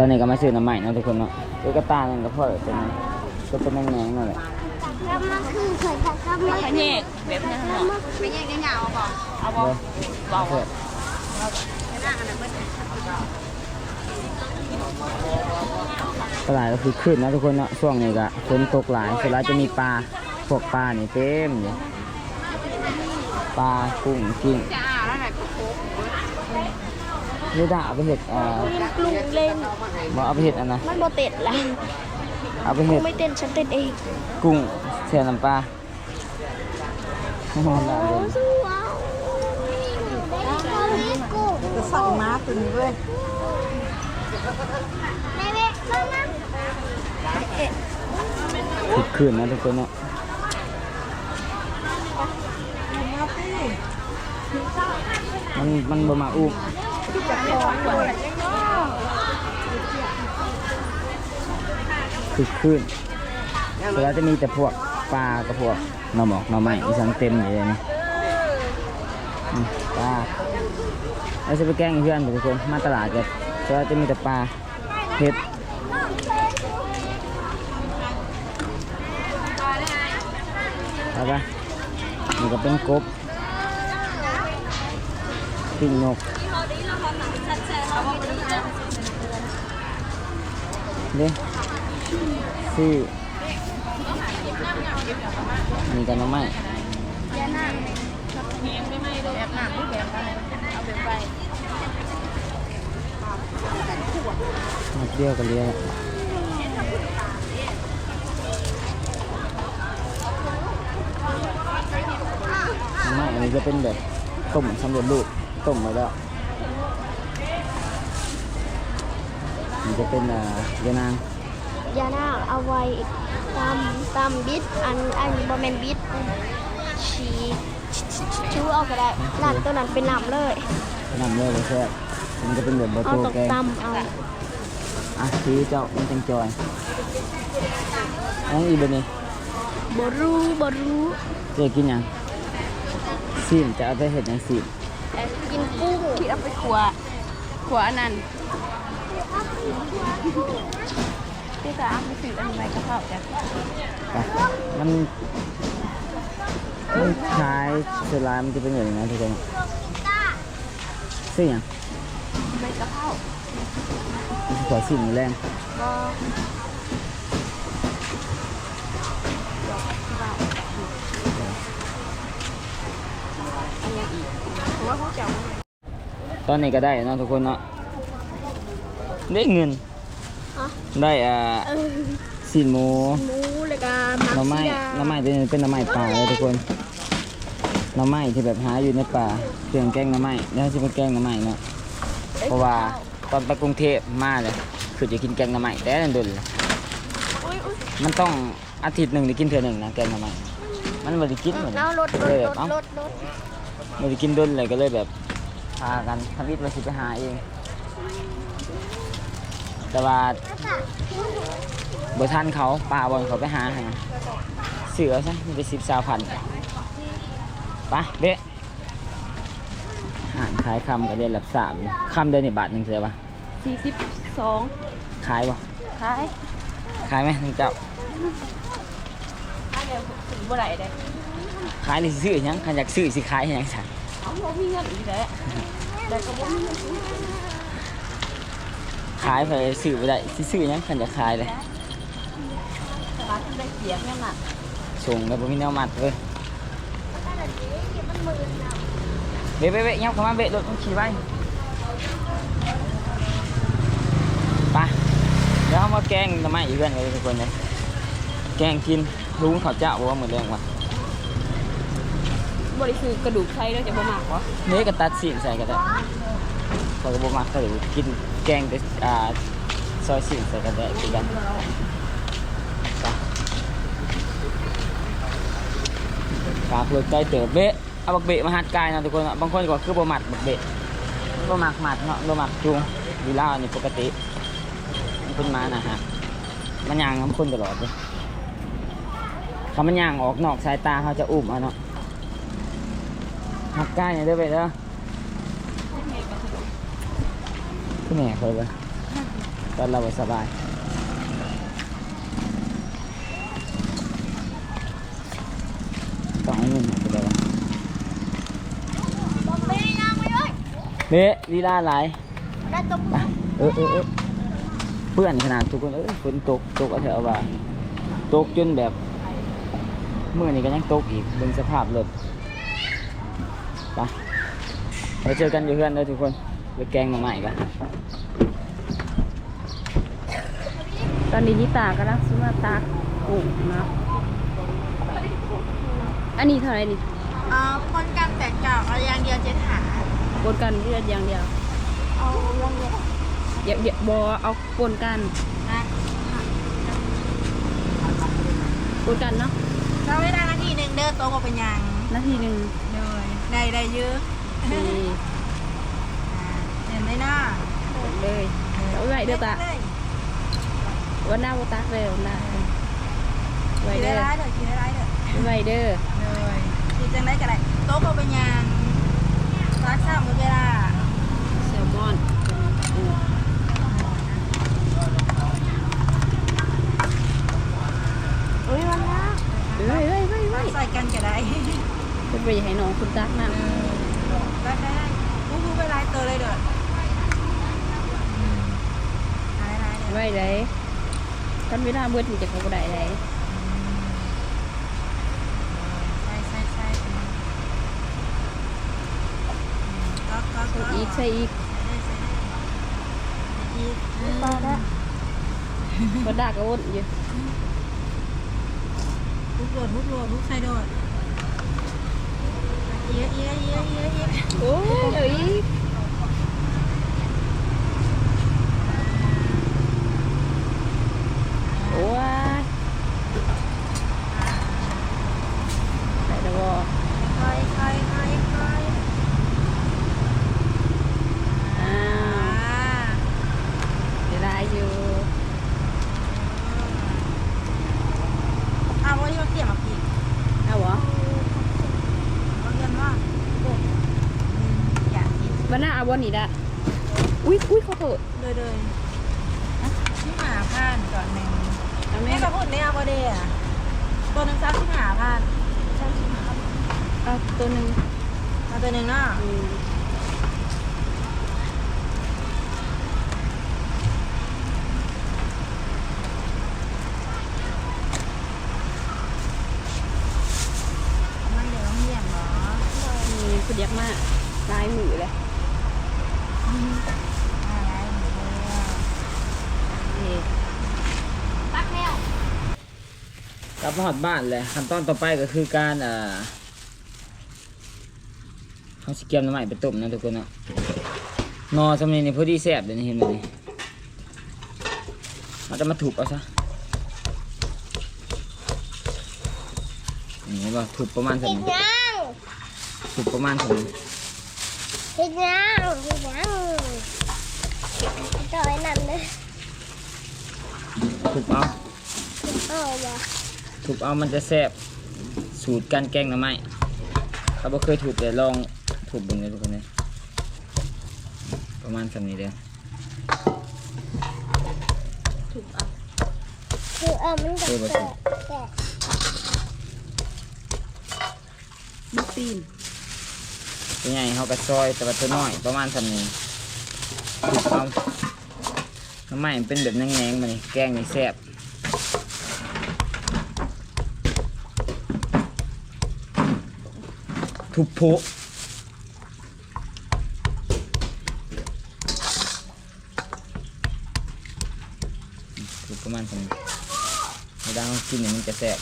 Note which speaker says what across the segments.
Speaker 1: ตอนนี้ก็มาซื้อน้ำใหม่นะทุกคนเนาะตุ๊กตาเนี่ยก็พอเป็นก็เป็นแมงๆนั่นแหละ
Speaker 2: ก็มาคือเคยแต่ก็มา
Speaker 3: ขะแยกแบบนี้ทั้งหมด
Speaker 2: ไม่แยกได้ยาวก่อน
Speaker 3: เอาบ่
Speaker 1: เด้อ
Speaker 3: เบา
Speaker 1: เพื่อตลาดก็คือขึ้นนะทุกคนเนาะช่วงนี้ก็ฝนตกหลายส่วนแล้วจะมีปลาพวกปลานี่เต็มอยู่ปลากุ้งกิ้ง
Speaker 2: จะอ่าแล้วไหนก็โคก
Speaker 1: นี่ได้เอาไปเห็ดอ่า
Speaker 2: ลุงเล่น
Speaker 1: บ่เอาไปเห็ดอันนะ
Speaker 2: มันโบเต็ดแล้ว
Speaker 1: เอาไปเห็ด
Speaker 2: ไม่เต้นฉันเต้นเอง
Speaker 1: กุ้งแช่น้ำปลาโอ้โหน่าเล่น
Speaker 2: สู้เอาได้ลิกู
Speaker 3: จะสั่งมาตัวนี้เว้ย
Speaker 2: ในเวกมามา
Speaker 1: คึกคืนนะทุกคนเนาะมันมันบ่มาอุ้ม คึกคืนส่วนแล้วจะมีแต่พวกปลากับพวกหน่อหมอกหน่อไม้อีสังเต็มอยู่เลยนี่ปลาแล้วจะไปแกล้งเพื่อนทุกคนมาตลาดกันส่วนแล้วจะมีแต่ปลาเห็ดเอาปะนี่ก็เป็นกบปิ้งนก เด้ซี่นี่กันน้ำไม้
Speaker 3: แบบหนักที่แบบไรเอาแบบไป
Speaker 1: มาเที่ยวกันเรียกไม้อันนี้จะเป็นแบบต้มสำเร็จรูปต้มมาแล้ว นี่จะเป็นอ่ายานาง
Speaker 2: ยานาเอาไว้ตำตำบิดอันอันบอมเมนบิดชีชูเอาก็ได้นั่นตัวนั้นเป็นน้ำเลย
Speaker 1: น้ำเยอะเลยแซ่บมันจะเป็นแบบบะ
Speaker 2: เอา
Speaker 1: โต
Speaker 2: ตก
Speaker 1: แกง
Speaker 2: ตำเอา
Speaker 1: อะทีเจ้ามันจังจอยอันนี้เป็นนี่
Speaker 2: บรู้บรู้
Speaker 1: เจะกินหยังซีมจะเอาไปเห็ดหยังซีม
Speaker 2: แต่กินกุ้ง
Speaker 3: ที่เอาไปขัวขัวอันนั้น ที่จะเอาไปสื่ออันใบกระเพราจ้ะ
Speaker 1: ไปมันมันคล้ายเซลายมันจะเป็นอย่างนี้นะทุกคนซีหยัง
Speaker 3: ใบกระเพรา
Speaker 1: ขอซีมแรง
Speaker 3: ก็อันนี้อีก
Speaker 1: ตอนนี้ก็ได้นะทุกคนเนาะ ได้เงิน
Speaker 2: อะ
Speaker 1: ได้อ่า
Speaker 2: เออ
Speaker 1: ซีนหมู
Speaker 2: หมูเลยกัน
Speaker 1: หน่อไม้หน่อไม้ตัวนี้เป็นหน่อไม้ป่าเลยทุกคนหน่อไม้ที่แบบหาอยู่ในป่าเครื่องแกงหน่อไม้แล้วจะเป็นแกงหน่อไม้เนาะเพราะว่าตอนไปกรุงเทพมาเลยคือจะกินแกงหน่อไม้แต่นั่นดุนเลย
Speaker 2: อุ้ยอุ้ย
Speaker 1: มันต้องอาทิตย์หนึ่งได้กินเทื่อหนึ่งนะแกงหน่อไม้มันไม่ได้กินเหมือน
Speaker 2: เอารถร
Speaker 1: เลย
Speaker 2: ถ
Speaker 1: แบบ
Speaker 2: รถ
Speaker 1: เอ้าร
Speaker 2: ถรถ
Speaker 1: ไม่ได้กินดุนเลยก็เลยแบบพากันทำวิทย์มาสิไปหาเอง แต่ว่าบทันเขาป่าบอลเขาไปหาให้เสือซะมันไปสิบสาวพันไปเบ๊ะอาหารขายคำก็เดือนละสามคำเดือนนี่บาทหนึ่งเสือปะ
Speaker 3: สี่สิบสอง
Speaker 1: ขายปะ
Speaker 3: ขาย
Speaker 1: ขายไหมทั้งเจ้า
Speaker 3: ขายเดี๋ยวถึงเมื่อไหร่เด้
Speaker 1: ขายนี่สิซื้อหยังขันอยากซื้อสิขายหยังสั่
Speaker 3: เอาบ่มีเงินอีกแล้วแต่ก็บ่มีเงินซื้อ
Speaker 1: ขายไปซื้อไปได้สิซื้อหยังขันอยากขายเลย
Speaker 3: ตลาดที่ได้เสียเงินน่ะ
Speaker 1: ส่งแล้วผมมีแนวมัดเลยเบ๊ะเบ๊ะเบ๊ะยับเข้ามาเบ๊ะรถต้องขี่ไปไปเดี๋ยวเอามาแกงทำไมอีกเพื่อนเลยทุกคนเลยแกงกินลุงเขาเจ้าบอกว่าเหมือนเรื่องว่ะ
Speaker 3: บริสุทธิ์กระดูกไทยด้วยจะบ่มากวะ
Speaker 1: เนื้อก็ตัดสีนใส่ก็ได้พอกระบอกมักก็เลยกินแกงแต่อ่าซอยสีนใส่ก็ได้คือกันไปฝากรถใจเติบเบะเอาบักเบะมาหัดกายนะทุกคน อะบางคนก็คือบหมัดบักเบะบหมักหมัดเนาะบหมักจุงวีลานี่ปกติมันเป็นมานะฮะมันย่างน้ำคนตลอดเลยถ้ามันย่างออกนอกสายตาเขาจะอุ้มเอาเนาะหักใกล้เนี่ยเด้อไปเด้อ พี่แหน่เคยปะตอนเราบ่สบายต้องเอาเงินหาไปได้วะ
Speaker 2: บอกไม่ได้ยังไม่เลย
Speaker 1: เบะลีลาหลาย
Speaker 2: ได้ตบ
Speaker 1: ไปเออเออเออเพื่อนขนาดทุกคนเอ้ยฝนตกตกเอาเถอะว่าตกจนแบบเมื่อนี้ก็ยังตกอีกเบิ่งสภาพรถไปไปเจอกันอยู่เพื่อนเลยทุกคน ไปแกงมาใหม่กัน
Speaker 3: ตอนนี้นิตากำลังซื้อมาตากกุ้งเนาะอันนี้เท่าไหร่นี่
Speaker 4: อ่าคนกันแต่เก่าเอาอย่างเดียวเจ็ดหา
Speaker 3: ปนกันเลือดอย่างเดียว
Speaker 2: เอาลงเลย
Speaker 3: เดี๋ยวเดี๋ยวบอเอาปนกัน
Speaker 4: นะ
Speaker 3: ปนกันเนาะ
Speaker 4: เราไม่ได้นาทีหนึ่งเด้อโตกว่าเป็นหยัง
Speaker 3: นาทีหนึ่ง
Speaker 4: เลยได้ได้เยอะ
Speaker 3: นี่
Speaker 4: เห็นไหมน้า
Speaker 3: ปนเลยเอาไว้เด้อตา
Speaker 4: เลย
Speaker 3: วันหน้าบตักเลยวันหน้าไว้
Speaker 4: กินได้
Speaker 3: เด้อ
Speaker 4: ร้ายเด้อกินได้ร้ายเด้อ
Speaker 3: ไว้เด้อ
Speaker 4: เลยกินจังได้ก็ได้โตกว่าเป็นหยังรักษาหมดเวลา
Speaker 3: แซลมอนอืม
Speaker 2: อุ้ยมันนะ
Speaker 3: ไว้ไว้ไว้ไว้
Speaker 4: ใส่กันก็ได้
Speaker 3: เป็นไปให้น้องคุณตักน้ำ
Speaker 4: รักได้กูกูไปร้ายตัวเลยเด้ออืมร้ายร้ายเด้อ
Speaker 3: ไว้เลยกันเวลาเบิดมันจะเขาบ่ได้เลย
Speaker 4: ใส่ใส่ใส่อืมก็ก็
Speaker 3: ใส่
Speaker 4: ก็
Speaker 3: อีกใส่อีก
Speaker 4: อีก
Speaker 2: ปลาละ
Speaker 3: ก็ดากก็อดอยู่
Speaker 4: ลูกโดดลูกโดดลูกใส่โดดเยอะเยอะเยอะเยอะเยอะ
Speaker 3: โอ้ยเดี๋ยวอีก โอ้ยใส่แล้วบ่
Speaker 4: คอยคอยคอยคอย
Speaker 3: อ้า
Speaker 4: อ่าว
Speaker 3: เดี๋ยวได้อยู่
Speaker 4: เอาวันนี้มาเสียมาปีก
Speaker 3: เอาเหรอ
Speaker 4: เขาเรียนว่าอยากกิน
Speaker 3: วันน้าเอาวันนี้ละอุ้ยอุ้ยขอโทษ
Speaker 4: เลยเลยที่หมาผ่านก่อนหนึ่ง แม่
Speaker 3: แม่
Speaker 4: ก็พูดในอาบเดย์อะตัวหนึ่งซักที่หาผ่าน
Speaker 3: เอาตัวหนึ่ง
Speaker 4: เอาตัวหนึ่งเนาะ
Speaker 3: อืม
Speaker 4: มันเดี๋ยวต้องเยี่ยมเหรอ
Speaker 3: นี่คือเรียกมากลายมือเลย
Speaker 4: อะไรหนูเนี่ย
Speaker 3: นี่
Speaker 2: ตักแมว
Speaker 1: ก ลับมาหอดบ้านเลยขั้นตอนต่อไปก็คือการเอ่อเขาสเกียมน้ำใหม่ไปต้มนะทุกคนเนาะนอสำเนียงนี่พอดีแซ่บเลยนี่เห็นไหมนี่มันจะมาถูกเอาซะนี่เห็นป่ะถูกประมาณสัก
Speaker 2: เห็ด
Speaker 1: นี้
Speaker 2: ยัง
Speaker 1: ถูกประมาณสักนี้
Speaker 2: เห็ดยังเห็ดยังต่อยนั่นเลย
Speaker 1: ถูกเอา
Speaker 2: เอาบ่
Speaker 1: ถูกเอามันจะแซ่บสูตรการแกงหน่อไม้ถ้าบ่เคยถูกแต่ลองถูกเบึงเลยทุกคนเลยประมาณสักนี้เด้อ
Speaker 3: ถูกเอา
Speaker 2: คือเอามันจะ
Speaker 1: เออบ่
Speaker 2: แต
Speaker 1: ถู
Speaker 2: ก
Speaker 1: ก
Speaker 2: แตก
Speaker 3: บุกตีน
Speaker 1: ตัวใหญ่เขาก็ซอยแต่ว่าตัวน้อยประมาณสักนี้ถูกเอาหน่อไม้มันเป็นแบบแหนงๆมานี่แกงนี่แซ่บ ทุบโพะถูกประมาณสักนี้เวลาเรากินเนี่ยมันจะแซ่บ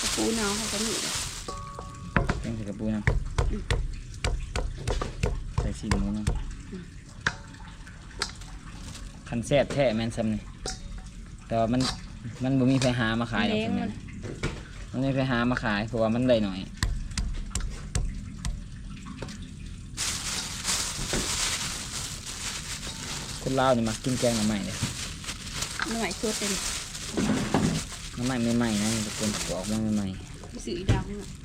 Speaker 3: กระปูเนาเขาก็มีเลย
Speaker 1: แกงใส่กระปูนะใส่ซีหมูนะคันแซ่บแท้แม่นซ้ำนี่แต่ว่ามันมันบ่มีไผหามาขายหรอก
Speaker 3: เลี้ยง
Speaker 1: ซ้ำ
Speaker 3: มั
Speaker 1: นี่
Speaker 3: น
Speaker 1: มันไม่ไปหามาขายเพราะว่ามันเลยหน่อยคนลาวนี่มักกินแกงหน่อไม้เลย
Speaker 3: น้ำใหม่ตัวเต็ม
Speaker 1: หน่อไม้ใหม่ๆนะทุกคนปอกมาใหม่
Speaker 3: ไปซื้ออีดาวเนี่ย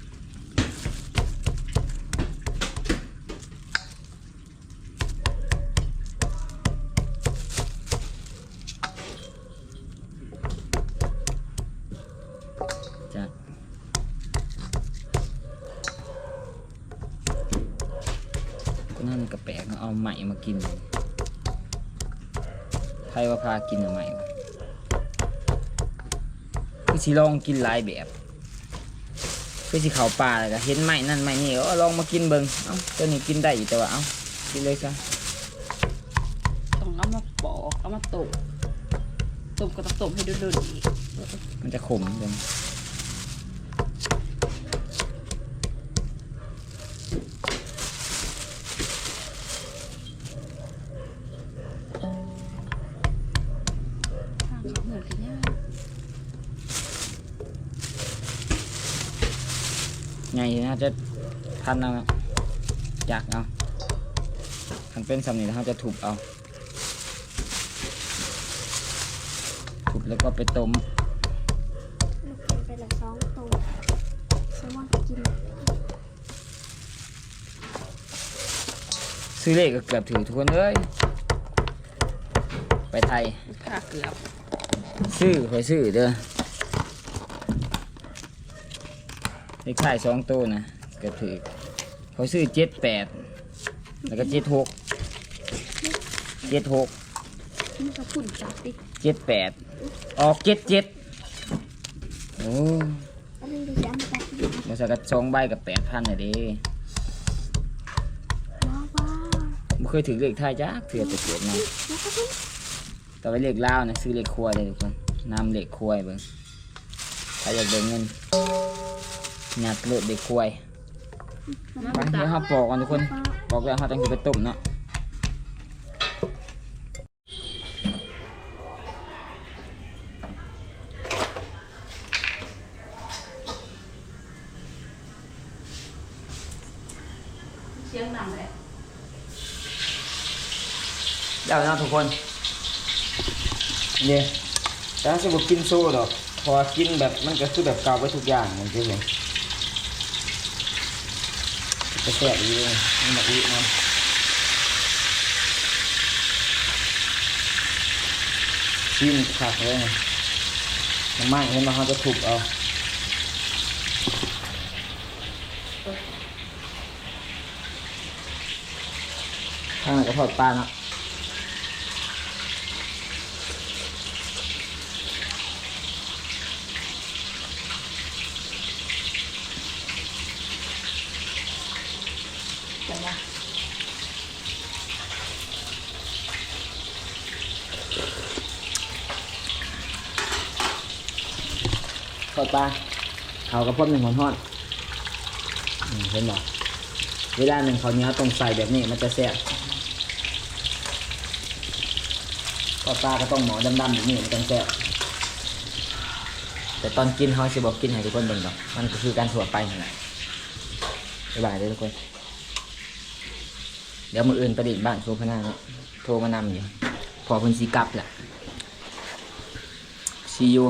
Speaker 1: เอา ใหม่มากินใครว่าพากินเอาใหม่วะคือสิลองกินหลายแบบคือสิเขาป่าเลยก็เห็นใหม่นั่นใหม่นี่ก็ลองมากินเบิ่งเอ้าตัวนี้กินได้อยู่แต่ว่าเอ้ากินเลยซะ
Speaker 3: ต้องเอามาปอกเอามาต้มต้มก็ต้องต้มให้ดุนๆอีก
Speaker 1: มันจะขมเดี๋ย น่าจะพันเอาอยากเอาคันเป็นสำนีเขาจะถูกเอาถูกแล้วก็ไปต้ม
Speaker 2: ลูกกินไปละสองตัวแซลมอนกิน
Speaker 1: ซื้อเลขก็เกือบถือทุกคนเลยไปไทย
Speaker 3: ผ้าเกือบ
Speaker 1: ซื้อคอยซื้อเด้อ เลขท้ายสองตัวนะเกือบถือคอยซื้อเจ็ดแปดแล้วก็เจ็ดหกเจ็ดหก
Speaker 3: นี่ก็ฝุ่นจับดิ
Speaker 1: เจ็ดแปดออกเจ็ดเจ็ดโอ้
Speaker 2: อันนี้ดิฉันจะกิน
Speaker 1: บริษัทก็สองใบกับแปดพันเลยดิ
Speaker 2: ว้าวว้าว
Speaker 1: ไม่เคยถือเลขไทายจ้าเถื่อจะเกิดมา
Speaker 2: แล้วก็ต้อง
Speaker 1: แต่ว่าเลขลาวนะซื้อเลขควายเลยทุกคนนำเลขควายเบิ่งถ้าอยากได้เงิน หยัดโลดเลขควาย
Speaker 3: มา
Speaker 1: ไปเดี๋ยวเราปอกกันทุกคนปอกแล้วเราต้องจะไปต้มเนาะ
Speaker 3: เสียงดังเลย
Speaker 1: เดี๋ยวนะทุกคนเนี่ยแต่ถ้าจะบอกกินโซ่ดอก พอกินแบบมันก็คือแบบเก่าไปทุกอย่างเหมือนที่ผม จะแสบอยู่เลยนี่มาอีกมันชิมขักเลยน้ำมันเห็นไหมเขาจะถูกเอาข้างในก็ทอดปลาเนาะ
Speaker 3: แต่ว่า
Speaker 1: ทอด ปลาเขากระเพาะหนึ่งหอนทอดอืมเห็นบอกเวลาหนึ่งเขาเหนี้ยต้องใส่แบบนี้มันจะแซ่บทอดปลาก็ต้องหมอดำๆแบบนี้มันจะแซ่บแต่ตอนกินเขาจะบอกกินให้ทุกคนเบิ่งดอกมันก็คือการถั่วไปนั่แหละบ๊ายบายเลยทุกคน เดี๋ยวมืออื่นประดิษฐ์บ้านโซพนาเนาะโทรมานำอยู่พอเพิ่นสีกลับแหละซียู